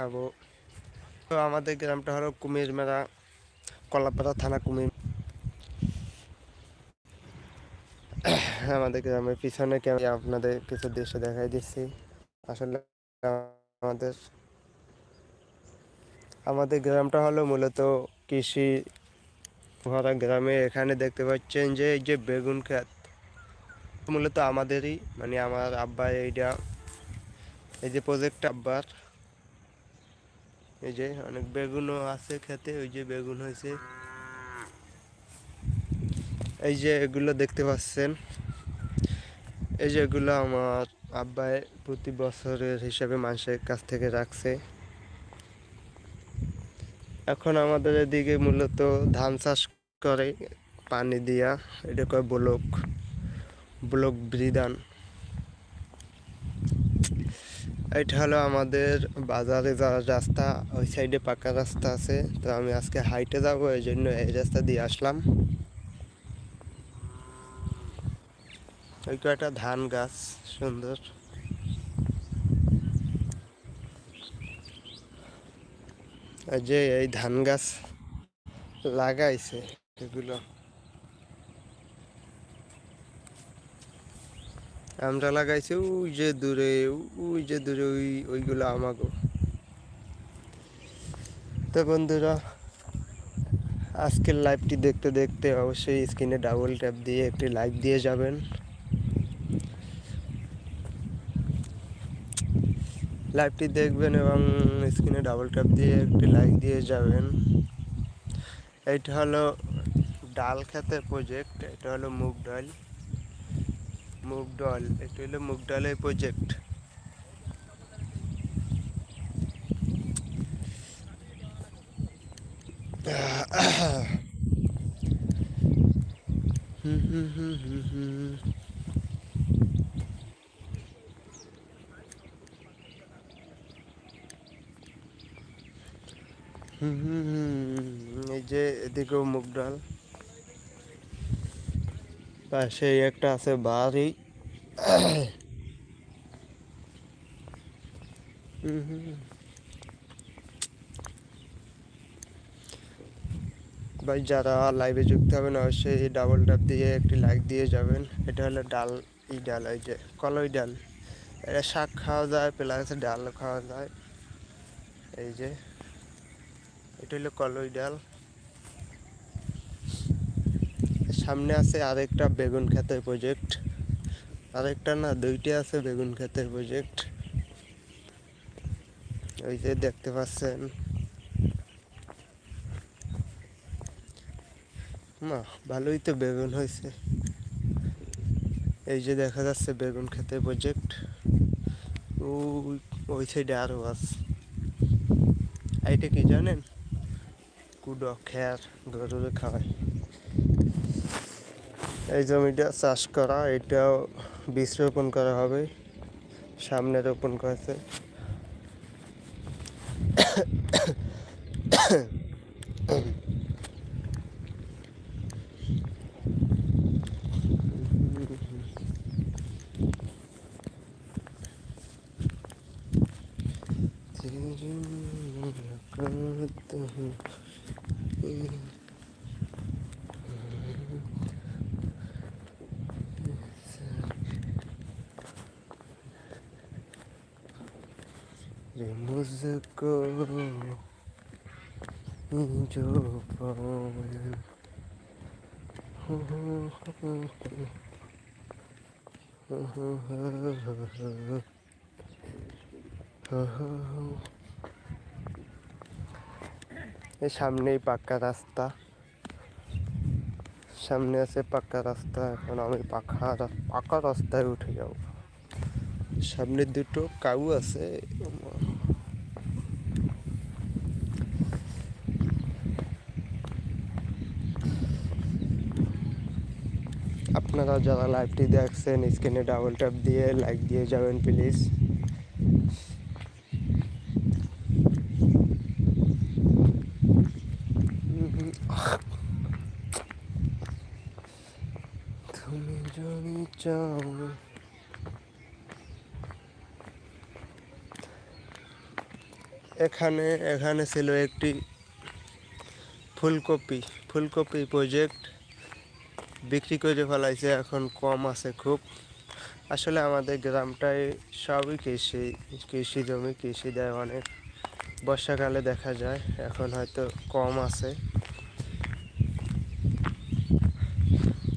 দেখাবো। তো আমাদের গ্রামটা হলো কুমির মেলা, কলাপাড়া থানা কুমির। আমাদের গ্রামের পিছনে কেমন আপনাদের কিছু দৃশ্য দেখাই দিচ্ছি? আসলে আমাদের আমাদের গ্রামটা হলো মূলত কৃষি ভরা গ্রামে। এখানে দেখতে পাচ্ছেন যে, এই যে বেগুন খেত মূলত আমাদেরই মানে আমার আব্বা এইটা, এই যে প্রজেক্ট আব্বার। এই যে অনেক বেগুনও আছে খেতে, ওই যে বেগুন হয়েছে। এই যে এগুলো দেখতে পাচ্ছেন। এই যে এগুলো আমার আব্বাই প্রতি বছরের হিসাবে মানুষের কাছ থেকে রাখছে। এখন আমাদের এদিকে মূলত ধান চাষ করে, পানি দিয়া, এটা কয় ব্লক? ব্লক বিধান এটা হলো আমাদের বাজারে যাওয়ার রাস্তা, ওই সাইডে পাকা রাস্তা আছে, তো আমি আজকে হাইটে যাব, এই জন্য এই রাস্তা দিয়ে আসলাম। ওই কয়টা ধান গাছ, সুন্দর। যে এই ধান গাছ লাগাইছে এগুলো। আমরা লাগাইছি, ওই যে দূরে, ওই যে দূরে, ওই, ওইগুলো আমাগো। তো বন্ধুরা, আজকের লাইভটি দেখতে দেখতে অবশ্যই স্ক্রিনে ডাবল ট্যাপ দিয়ে একটি লাইক দিয়ে যাবেন। লাইভটি দেখবেন এবং স্ক্রিনে ডাবল ট্যাপ দিয়ে একটি লাইক দিয়ে যাবেন। এইটা হলো ডাল খেতের প্রজেক্ট এটা হলো মুগ ডাল। মুগ ডাল এটা হলো মুগ ডালের প্রজেক্ট হুম হুম হুম হুম হুম এই যে এদিকেও মুগ ডাল পাশে একটা আছে বাড়ি। ভাই, যারা লাইভে যুক্ত হবেন, অবশ্যই এই ডাবল ডাব দিয়ে একটি লাইক দিয়ে যাবেন। এটা হলো ডাল ই ডাল ওই যে কলই ডাল। এটা শাক খাওয়া যায় প্লাস ডাল খাওয়া যায়। এই যে, এটা হলো কলই ডাল। সামনে আছে আরেকটা বেগুন ক্ষেতের প্রজেক্ট আরেকটা না, দুইটা আছে বেগুন ক্ষেতের প্রজেক্ট ওই যে দেখতে পাচ্ছেন। না ভালোই তো বেগুন হয়েছে। এই যে দেখা যাচ্ছে বেগুন ক্ষেতের প্রজেক্ট ওই ওই সাইডে আরও আছে। এইটা কি জানেন? কুডো খ্যার, গরুরে খাওয়ায় এই জমিটা চাষ করা, এটাও বীজ রোপণ করা হবে সামনে রোপণ করেছে मुझको जो पाए हो हो हो हो এই সামনেই পাক্কা রাস্তা সামনে আছে পাক্কা রাস্তা এখন আমি পাখা রা- পাকা রাস্তায় উঠে যাব সামনে দুটো কাউ আছে আপনারা যারা লাইভটি দেখছেন, স্ক্রিনে ডাবল ট্যাপ দিয়ে লাইক দিয়ে যাবেন প্লিজ এখানে এখানে ছিল একটি ফুলকপি ফুলকপি প্রজেক্ট বিক্রি করে ফেলাইছে, এখন কম আছে খুব। আসলে আমাদের গ্রামটায় সবই কৃষি কৃষি জমি, কৃষি দেয় অনেক। বর্ষাকালে দেখা যায়, এখন হয়তো কম আছে।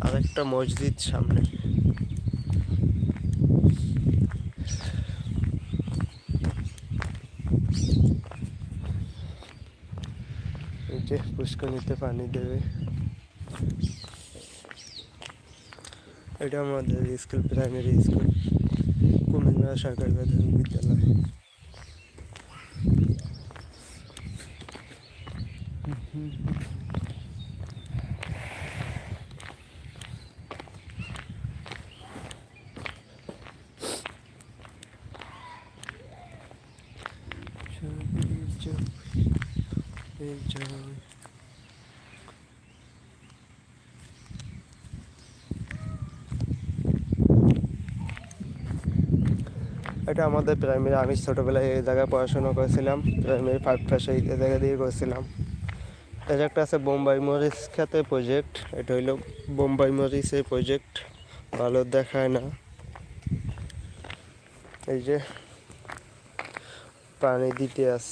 আরেকটা মসজিদ সামনে। যে পুষ্করণীতে পানি দেবে। এটা আমাদের স্কুল প্রাইমারি স্কুল কুমিল্লা সরকারি প্রাথমিক বিদ্যালয় Enjoy. এটা আমাদের প্রাইমারি আমি ছোটোবেলায় এই জায়গায় পড়াশোনা করেছিলাম প্রাইমারি ফাইভ ক্লাসে এই জায়গা দিয়ে করেছিলাম। এটা একটা আছে বোম্বাই মরিচ খাতে প্রজেক্ট এটা হইল বোম্বাই মরিচের প্রজেক্ট ভালো দেখায় না। এই যে পানি দিতে আস।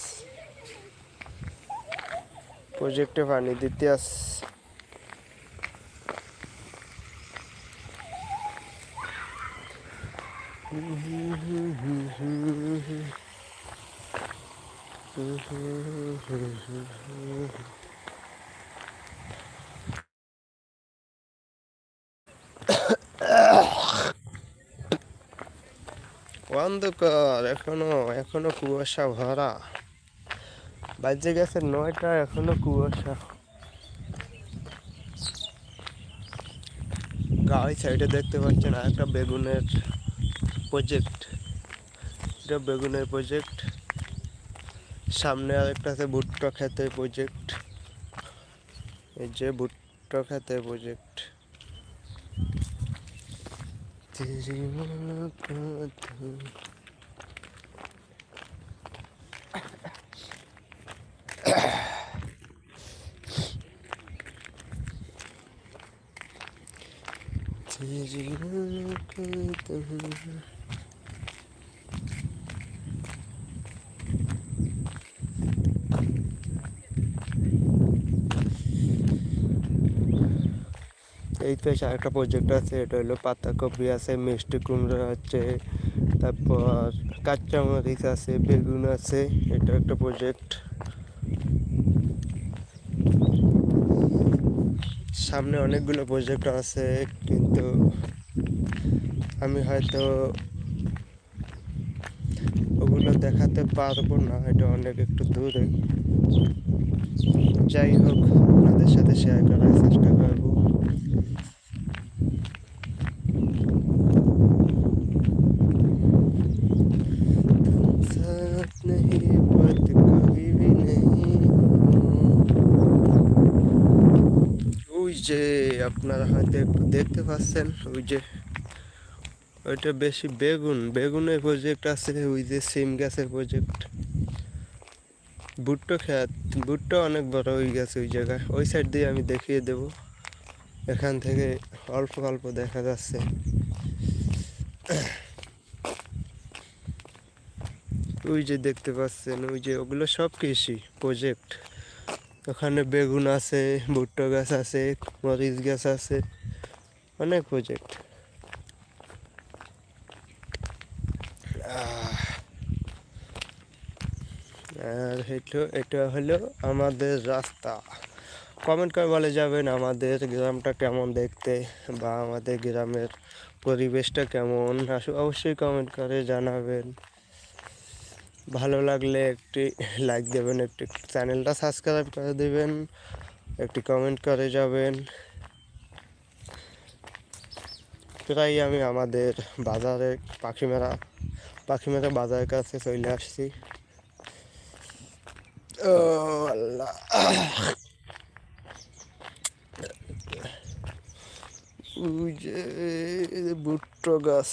প্রজেক্টে পানি দিতে আস। অন্ধকার, এখনও এখনও কুয়াশা ভরা। বাজে গেছে নয়টা, এখনও কুয়াশা। গাড়ি সাইডে দেখতে পাচ্ছেন আর একটা বেগুনের প্রজেক্ট এটা বেগুনের প্রজেক্ট সামনে আরেকটা আছে ভুট্টা খেতে প্রজেক্ট এই যে ভুট্টা খেতে প্রজেক্ট জীবন কথা এই পেশে আরেকটা প্রজেক্ট আছে, এটা হলো পাতাকপি আছে, মিষ্টি কুমড়ো আছে, তারপর কাঁচামরিচ আছে, বেগুন আছে, এটা একটা প্রজেক্ট সামনে অনেকগুলো প্রজেক্ট আছে, কিন্তু আমি হয়তো ওগুলো দেখাতে পারব না, এটা অনেক একটু দূরে। যাই হোক, আপনাদের সাথে শেয়ার করার চেষ্টা করব। যে আপনারা হয়তো একটু দেখতে পাচ্ছেন, ওই যে ওইটা বেশি বেগুন, বেগুনের প্রজেক্ট আছে, ওই যে সিম গাছের প্রজেক্ট ভুট্টো খেত, ভুট্টো অনেক বড় হয়ে গেছে ওই জায়গায়। ওই সাইড দিয়ে আমি দেখিয়ে দেব। এখান থেকে অল্প অল্প দেখা যাচ্ছে। ওই যে দেখতে পাচ্ছেন, ওই যে ওগুলো সব কৃষি প্রজেক্ট ওখানে বেগুন আছে, ভুট্টো গাছ আছে, মরিচ গাছ আছে, অনেক প্রজেক্ট আর হলো এটা হলো আমাদের রাস্তা। কমেন্ট করে বলে যাবেন আমাদের গ্রামটা কেমন দেখতে বা আমাদের গ্রামের পরিবেশটা কেমন। অবশ্যই কমেন্ট করে জানাবেন। ভালো লাগলে একটি লাইক দেবেন, একটি চ্যানেলটা সাবস্ক্রাইব করে দেবেন, একটি কমেন্ট করে যাবেন। প্রায় আমি আমাদের বাজারে পাখিমেরা পাখিমেরা বাজারের কাছে চলে আসছি। ও ভুট্টো গাছ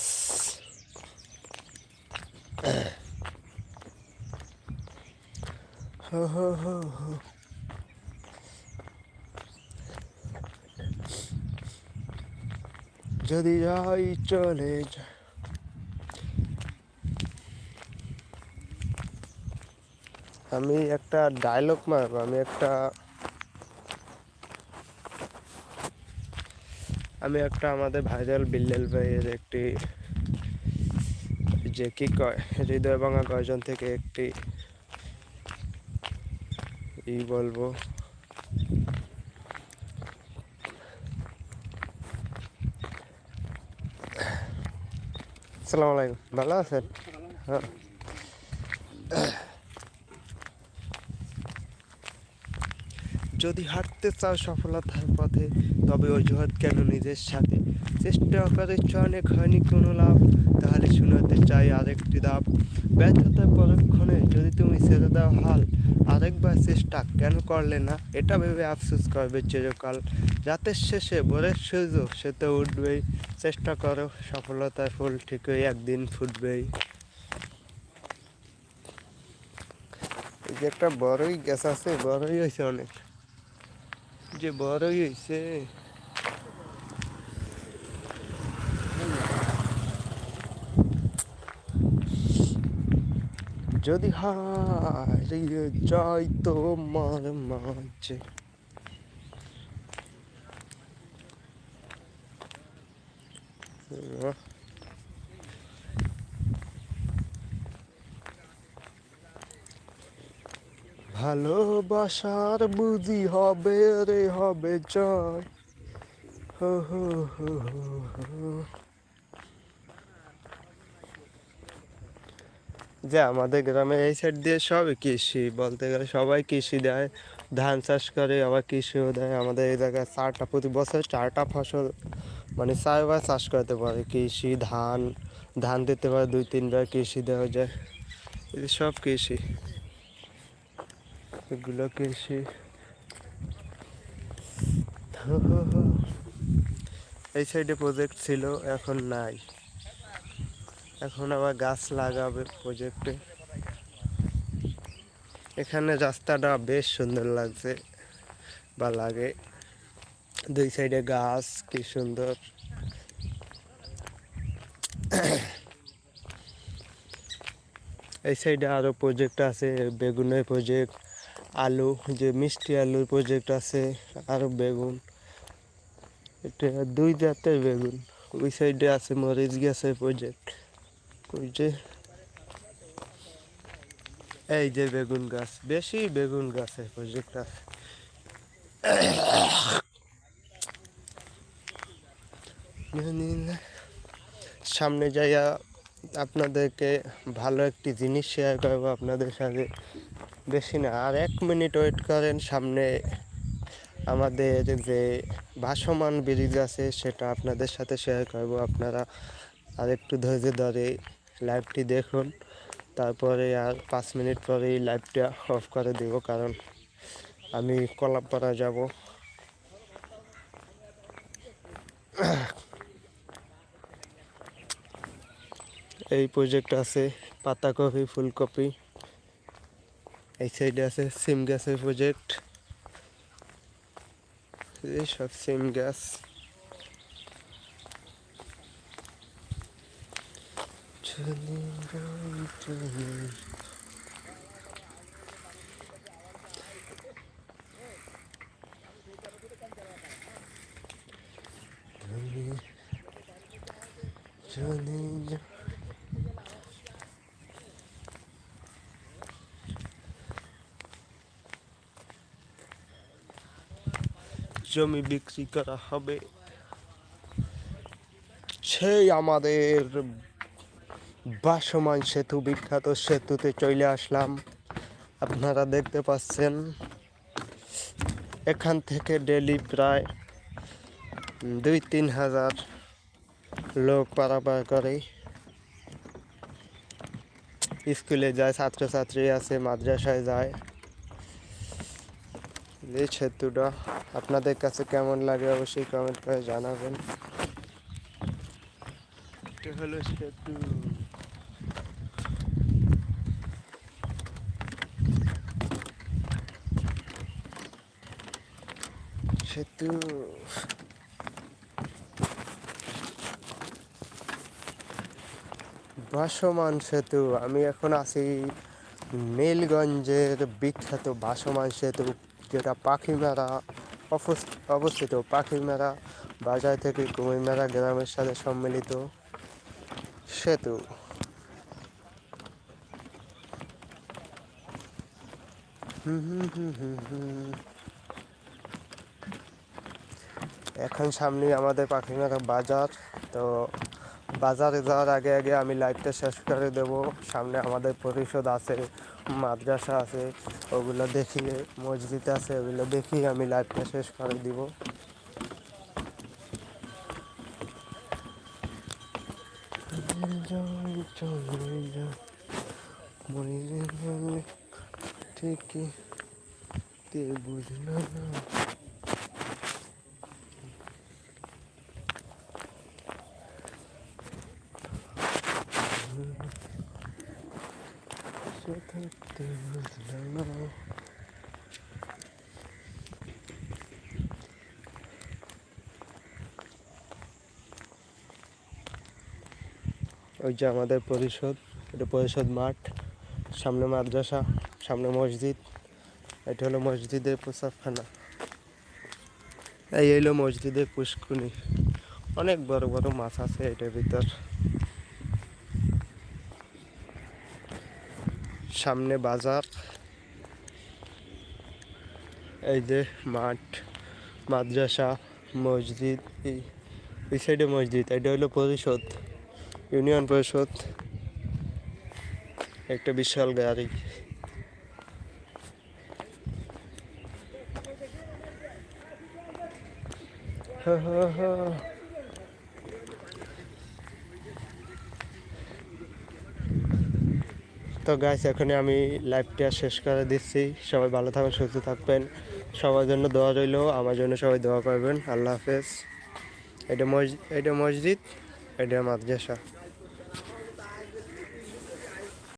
হো হো হো হো। যদি যাই চলে যা আমি একটা ডায়লগ মারব, আমি একটা আমি একটা আমাদের ভাইরাল বিল্লাল ভাইয়ের একটি যে কি কয় হৃদয় ভাঙা গর্জন থেকে একটি ই বলব আসসালামু আলাইকুম ভালো আছেন হ্যাঁ যদি হাঁটতে চাও সফলতার পথে তবে অজুহাত কেন নিজের সাথে? চেষ্টা করে অনেক হয়নি কোনো লাভ চাই আরেকটি দাব ব্যর্থতার পরক্ষণে যদি তুমি ছেড়ে দাও হাল, আরেকবার চেষ্টা কেন করলে না? এটা ভেবে আফসোস করবে চিরকাল। রাতের শেষে ভোরের সূর্য, সে তো উঠবেই। চেষ্টা করো, সফলতার ফুল ঠিকই একদিন ফুটবেই। যে একটা বড়ই গ্যাস আছে, বড়ই হয়েছে অনেক। যে বড়ই হয়েছে যদি হারিয়ে যাই তোমার মাঝে। ভালোবাসার বুঝি হবে রে, হবে জয়। হো হো হো হো হো। যে আমাদের গ্রামে এই সাইড দিয়ে সবই কৃষি বলতে গেলে সবাই কৃষি দেয়, ধান চাষ করে, আবার কৃষিও দেয়। আমাদের এই জায়গায় চারটা, প্রতি বছর চারটা ফসল মানে চারবার চাষ করতে পারে। কৃষি, ধান ধান দিতে পারে, দুই, তিনবার কৃষি দেওয়া যায়। এই সব কৃষি। এগুলো কৃষি। এই সাইডে প্রজেক্ট ছিল, এখন নাই। এখন আবার গাছ লাগাবে প্রজেক্টে এখানে রাস্তাটা বেশ সুন্দর লাগছে, বা লাগে। দুই সাইডে গাছ, কি সুন্দর। এই সাইডে আরও প্রজেক্ট আছে, বেগুনের প্রজেক্ট আলু, যে মিষ্টি আলুর প্রজেক্ট আছে, আরও বেগুন। এটা দুই জাতের বেগুন, ওই সাইডে আছে মরিচ গাছের প্রজেক্ট ওই যে এই যে বেগুন গাছ, বেশি বেগুন গাছের প্রজেক্ট আছে সামনে যাইয়া আপনাদেরকে ভালো একটি জিনিস শেয়ার করব আপনাদের সাথে। বেশি না, আর এক মিনিট ওয়েট করেন, সামনে আমাদের যে ভাসমান ব্রিজ আছে, সেটা আপনাদের সাথে শেয়ার করব। আপনারা আর একটু ধৈর্য ধরে লাইভটি দেখুন। তারপরে আর পাঁচ মিনিট পরেই লাইভটা অফ করে দেব, কারণ আমি কলাপাড়া যাব। এই প্রজেক্ট আছে পাতাকপি, ফুলকপি। এই সাইডে আছে সিম গাছের প্রজেক্ট এই সব সিম গাছ চলে যাই চলে চলে- চলে যাই জমি বিক্রি করা হবে সেই আমাদের বাসমান সেতু, বিখ্যাত সেতুতে চলে আসলাম। আপনারা দেখতে পাচ্ছেন, এখান থেকে ডেলি প্রায় দুই তিন হাজার লোক পারাপার করে। স্কুলে যায়, ছাত্রছাত্রী আছে, মাদ্রাসায় যায়। এই সেতুটা আপনাদের কাছে কেমন লাগে অবশ্যই কমেন্ট করে জানাবেন। হলো সেতু। সেতু। ভাসমান সেতু, আমি এখন আছি নীলগঞ্জের বিখ্যাত ভাসমান সেতু, যেটা অবস- অবস্থিত। পাখিমেরা বাজার থেকে কুমিরমেরা গ্রামের সাথে সম্মিলিত সেতু। হুম হুম হুম হুম হুম। এখন সামনে আমাদের পাখিমেরা বাজার। তো বাজারে যাওয়ার আগে আগে আমি লাইভটা শেষ করে দেব। সামনে আমাদের পরিষদ আছে, মাদ্রাসা আছে, ওগুলো দেখিয়ে মসজিদ আছে, ওগুলো দেখিয়ে আমি লাইভটা শেষ করে দিব। ঠিকই বুঝলাম না সে থাকতে বুঝলাম না ওই যে আমাদের পরিষদ, এটা পরিষদ মাঠ, সামনে মাদ্রাসা, সামনে মসজিদ, এটা হলো মসজিদের প্রসাবখানা এই হলো মসজিদের পুষ্কুনি। অনেক বড় বড় মাছ আছে এটার ভিতর। সামনে বাজার। এই যে মাঠ, মাদ্রাসা, মসজিদ, এই সাইডে মসজিদ, এটা হলো পরিষদ। ইউনিয়ন পরিষদ, একটা বিশাল গাড়ি। তো গাইস এখন আমি লাইভটা শেষ করে দিচ্ছি। সবাই ভালো থাকবেন, সুস্থ থাকবেন। সবার জন্য দোয়া রইল, আমার জন্য সবাই দোয়া করবেন। আল্লাহ হাফেজ। এটা মসজিদ এটা মসজিদ, এটা মাদ্রাসা।